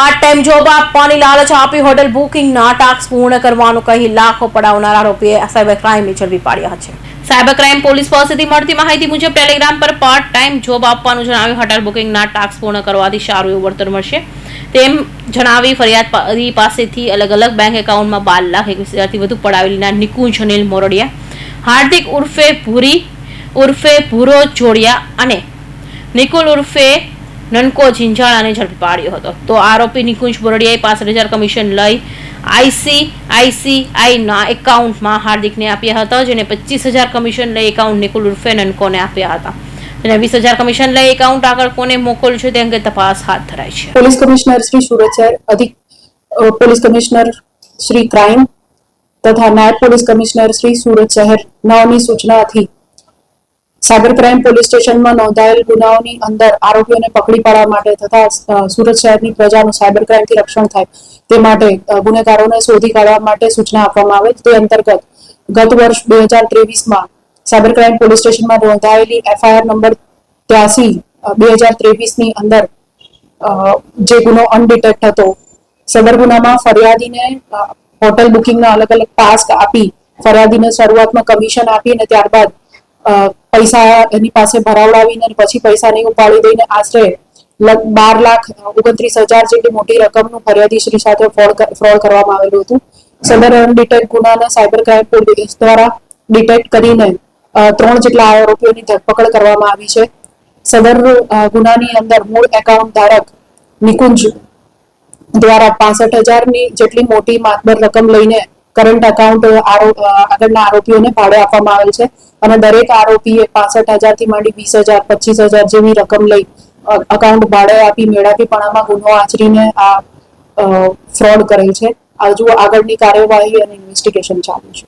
Part time job આપવાની લાલચ આપી હોટેલ બુકિંગના ટાસ્ક પૂર્ણ કરવાનું કહી લાખો પડાવનાર આરોપીએ સાયબર ક્રાઇમની ઝડપી પાડ્યા છે. સાયબર ક્રાઇમ પોલીસ પાસેથી મળતી માહિતી મુજબ ટેલિગ્રામ પર પાર્ટ ટાઈમ જોબ આપવાનું જણાવી હોટેલ બુકિંગના ટાસ્ક પૂર્ણ કરવાથી સારું એવું વળતર મળશે. તેમ જણાવી ફરિયાદ પાસેથી અલગ અલગ બેંક એકાઉન્ટમાં બાર લાખ એકવીસ હજારથી વધુ પડાવેલીના નિકુંજ અનિલ મોરડિયા, હાર્દિક ઉર્ફે ભૂરી, ઉર્ફે ભૂરો જોડિયા અને નિકુલ ઉર્ફે નનકો ઝીંઝાળાને ઝડપી પાડ્યો હતો. તો આરોપી નિકુંજ બોરડિયાએ પાંચ હજાર કમિશન લઈ આઈસીઆઈસીઆઈના એકાઉન્ટમાં હાર્દિકને આપ્યા હતા, જેને પચીસ હજાર કમિશન લઈ એકાઉન્ટ નિકુલ ઉર્ફે નનકોને આપ્યા હતા. અને વીસ હજાર કમિશન લઈ એકાઉન્ટ આગળ કોને મોકલ્યું છે તે અંગે તપાસ હાથ ધરાઈ છે. પોલીસ કમિશનર શ્રી સુરત શહેર અધિક પોલીસ કમિશનર શ્રી ક્રાઇમ તથા નાયબ પોલીસ કમિશનર શ્રી સુરત શહેર નવની સૂચનાથી સાયબર ક્રાઇમ પોલીસ સ્ટેશનમાં નોંધાયેલ ગુનાઓની અંદર આરોપીઓને પકડી પાડવા માટે તથા સુરત શહેરની પ્રજાનું સાયબર ક્રાઇમથી રક્ષણ થાય તે માટે ગુનેગારોને શોધી કાઢવા માટે સૂચના આપવામાં આવે તે અંતર્ગત ગત વર્ષ બે હજાર ત્રેવીસમાં સાયબર ક્રાઇમ પોલીસ સ્ટેશનમાં નોંધાયેલી એફઆઈઆર નંબર ત્યાસી બે હજાર ત્રેવીસની અંદર જે ગુનો અનડિટેક્ટ હતો, સદર ગુનામાં ફરિયાદીને હોટેલ બુકિંગના અલગ અલગ ટાસ્ક આપી, ફરિયાદીને શરૂઆતમાં કમિશન આપી અને ત્યારબાદ પૈસા એની પાસે ભરાવડાવીને પછી પૈસા નહીં ઉપાડી દઈને આશરે બાર લાખ, ઓગણત્રીસ હજાર જેટલી મોટી રકમનું ફરિયાદી શ્રી સાથે ફ્રોડ ફ્રોડ કરવામાં આવેલું હતું. સદર અનડિટેક્ટ ગુનાના સાયબર ક્રાઇમ પોલીસ દ્વારા ડિટેક્ટ કરીને ત્રણ જેટલા આરોપીઓની ધરપકડ કરવામાં આવી છે. સદર ગુનાની અંદર મૂળ એકાઉન્ટ ધારક નિકુંજ દ્વારા પાસઠ હજારની જેટલી મોટી માતબર રકમ લઈને કરંટ એકાઉન્ટ આગળના આરોપીઓને ભાડે આપવામાં આવેલ છે. અને દરેક આરોપીએ પાસઠ હજારથી માંડી વીસ હજાર, પચીસ હજાર જેવી રકમ લઈ અકાઉન્ટ ભાડે આપી મેળાપીપણામાં ગુનો આચરીને આ ફ્રોડ કરેલ છે. હજુ આગળની કાર્યવાહી અને ઇન્વેસ્ટિગેશન ચાલુ છે.